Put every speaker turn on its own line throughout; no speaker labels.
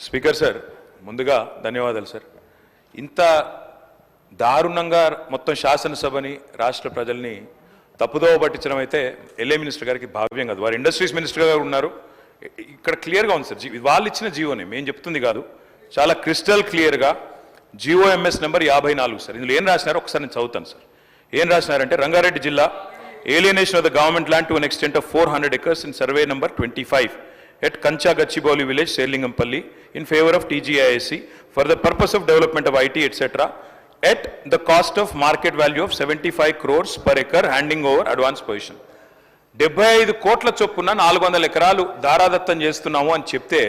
Speaker sir ముందుగా ధన్యవాదాలు sir. ఇంత దారుణంగా మొత్తం శాసనసభని రాష్ట్ర ప్రజల్ని తప్పుదోవ పట్టించడం అయితే ఎల్ఏ మినిస్టర్ గారికి భావ్యం కాదు. వారు ఇండస్ట్రీస్ మినిస్టర్ గారు ఉన్నారు. ఇక్కడ క్లియర్గా ఉంది సార్ జీ- వాళ్ళు ఇచ్చిన జీవోని మేము చెప్తుంది కాదు. చాలా క్రిస్టల్ క్లియర్గా జిఓఎంఎస్ నెంబర్ యాభై నాలుగు సార్. ఇందులో ఏం రాసినారో ఒకసారి నేను చదువుతాను సార్. ఏం రాసినారంటే రంగారెడ్డి జిల్లా alienation of the government land to an extent of four hundred acres in survey number twenty five at Kancha Gachibowli village Serilingampally in favour of TGIIC for the purpose of development of IT etcetera at the cost of market value of seventy five crores per acre handing over advance position డెబ్బై ఐదు కోట్ల చొప్పున నాలుగు వందల ఎకరాలు దారాదత్తం చేస్తున్నాము అని చెప్తే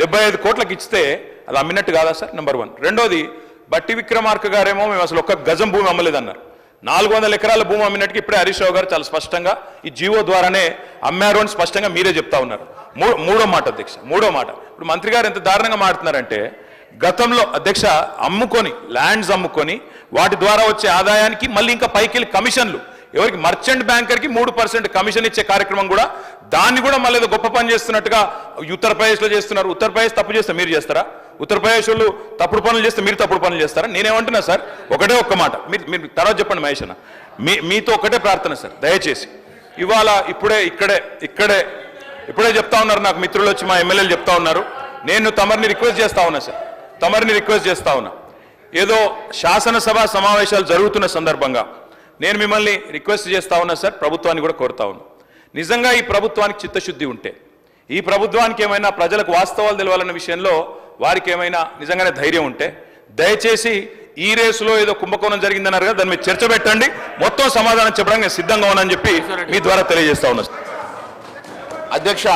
డెబ్బై ఐదు కోట్లకు ఇస్తే అది అమ్మినట్టు కాదా సార్? నెంబర్ వన్ రెండోది బట్టి విక్రమార్క గారేమో మేము అసలు ఒక్క గజం భూమి అమ్మలేదన్నారు. నాలుగు వందల ఎకరాల భూమి అమ్మినట్టుకి ఇప్పుడే హరీష్ రావు గారు చాలా స్పష్టంగా ఈ జీవో ద్వారానే అమ్మారు అని స్పష్టంగా మీరే చెప్తా ఉన్నారు. మూ- మూడో మాట అధ్యక్ష మూడో మాట. ఇప్పుడు మంత్రి గారు ఎంత దారుణంగా మాట్లాడుతున్నారంటే గతంలో అధ్యక్ష అమ్ముకొని ల్యాండ్స్ అమ్ముకొని వాటి ద్వారా వచ్చే ఆదాయానికి మళ్ళీ ఇంకా పైకి వెళ్ళి కమిషన్లు ఎవరికి మర్చెంట్ బ్యాంకర్కి మూడు పర్సెంట్ కమిషన్ ఇచ్చే కార్యక్రమం కూడా దాన్ని కూడా మళ్ళీ ఏదో గొప్ప పని చేస్తున్నట్టుగా ఉత్తరప్రదేశ్లో చేస్తున్నారు. ఉత్తరప్రదేశ్ తప్పు చేస్తే మీరు చేస్తారా? ఉత్తరప్రదేశ్ వాళ్ళు తప్పుడు పనులు చేస్తే మీరు తప్పుడు పనులు చేస్తారా? నేనేమంటున్నా సార్ ఒకటే ఒక్క మాట. మీరు మీరు తర్వాత చెప్పండి మహేష్ అన్న. మీ మీతో ఒకటే ప్రార్థన సార్ దయచేసి. ఇవాళ ఇప్పుడే ఇక్కడే ఇక్కడే ఇప్పుడే చెప్తా ఉన్నారు నాకు మిత్రులు వచ్చి మా ఎమ్మెల్యేలు చెప్తా ఉన్నారు. నేను తమరిని రిక్వెస్ట్ చేస్తా ఉన్నా సార్. తమరిని రిక్వెస్ట్ చేస్తా ఉన్నా. ఏదో శాసనసభ సమావేశాలు జరుగుతున్న సందర్భంగా నేను మిమ్మల్ని రిక్వెస్ట్ చేస్తా ఉన్నా సార్ ప్రభుత్వాన్ని కూడా కోరుతా ఉన్నా. నిజంగా ఈ ప్రభుత్వానికి చిత్తశుద్ధి ఉంటే ఈ ప్రభుత్వానికి ఏమైనా ప్రజలకు వాస్తవాలు తెలవాలన్న విషయంలో వారికి ఏమైనా నిజంగానే ధైర్యం ఉంటే దయచేసి ఈ రేసులో ఏదో కుంభకోణం జరిగిందన్నారు కదా దాని మీద చర్చ పెట్టండి. మొత్తం సమాధానం చెప్పడానికి నేను సిద్ధంగా ఉన్నానని చెప్పి మీ ద్వారా తెలియజేస్తా ఉన్నా. సార్.
అధ్యక్ష